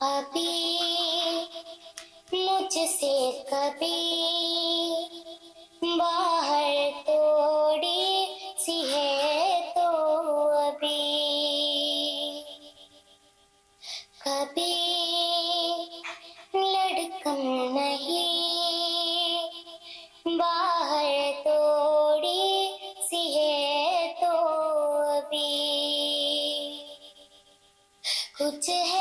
अभी मुझसे कभी बाहर थोड़ी सी है तो अभी कभी लड़कम नहीं, बाहर थोड़ी सी है तो अभी कुछ है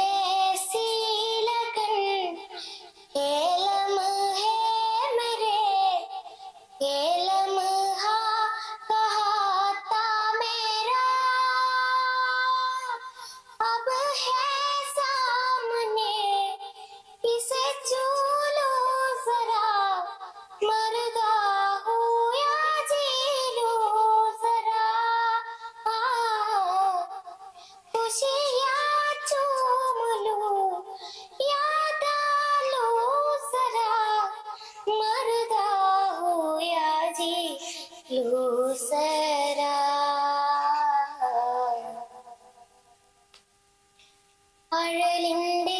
അഴലിന്റെ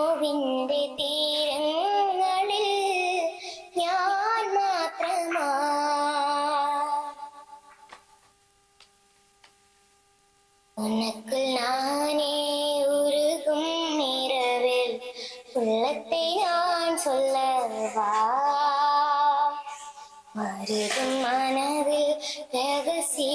നോവിന്റെ തീരങ്ങളിൽ ഞാൻ മാത്രമാ உனக்குள் நானே உருகும் இரவில் உள்ளத்தை நான் சொல்லவா மருகும் மனதில் ரகசிய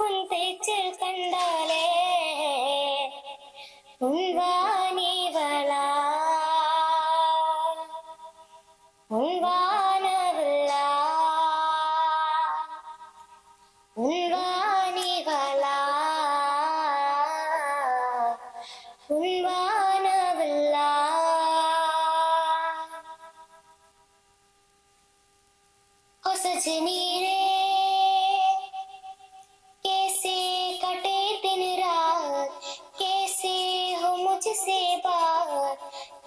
உன் பேச்சில் கண்டாலே உன் வாணிவளா உன் வானவில்லா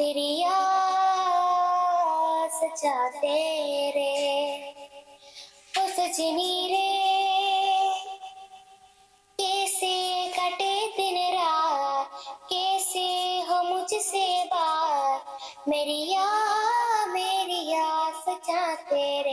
तेरी सचा तेरे रे कैसे कटे दिन रात, कैसे हो मुझसे बात। मेरी या मेरी या सचा तेरे